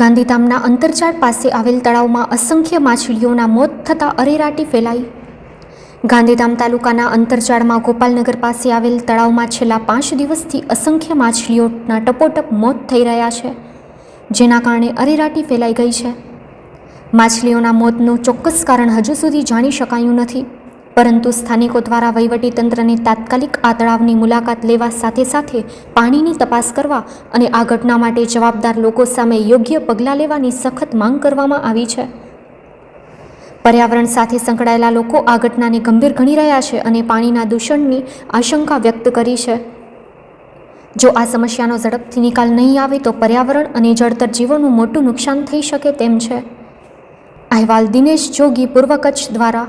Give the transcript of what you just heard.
ગાંધીધામના અંતરજાળ પાસે આવેલ તળાવમાં અસંખ્ય માછલીઓના મોત થતાં અરેરાટી ફેલાઈ. ગાંધીધામ તાલુકાના અંતરજાળમાં ગોપાલનગર પાસે આવેલ તળાવમાં છેલ્લા પાંચ દિવસથી અસંખ્ય માછલીઓના ટપોટપ મોત થઈ રહ્યા છે, જેના કારણે અરેરાટી ફેલાઈ ગઈ છે. માછલીઓના મોતનું ચોક્કસ કારણ હજુ સુધી જાણી શકાયું નથી. પરંતુ સ્થાનિકો દ્વારા વહીવટી તંત્રને તાત્કાલિક આ તળાવની મુલાકાત લેવા સાથે સાથે પાણીની તપાસ કરવા અને આ ઘટના માટે જવાબદાર લોકો સામે યોગ્ય પગલાં લેવાની સખત માંગ કરવામાં આવી છે. પર્યાવરણ સાથે સંકળાયેલા લોકો આ ઘટનાને ગંભીર ગણી રહ્યા છે અને પાણીના દૂષણની આશંકા વ્યક્ત કરી છે. જો આ સમસ્યાનો ઝડપથી નિકાલ નહીં આવે તો પર્યાવરણ અને જળતર જીવોનું મોટું નુકસાન થઈ શકે તેમ છે. અહેવાલ દિનેશ જોગી, પૂર્વ કચ્છ દ્વારા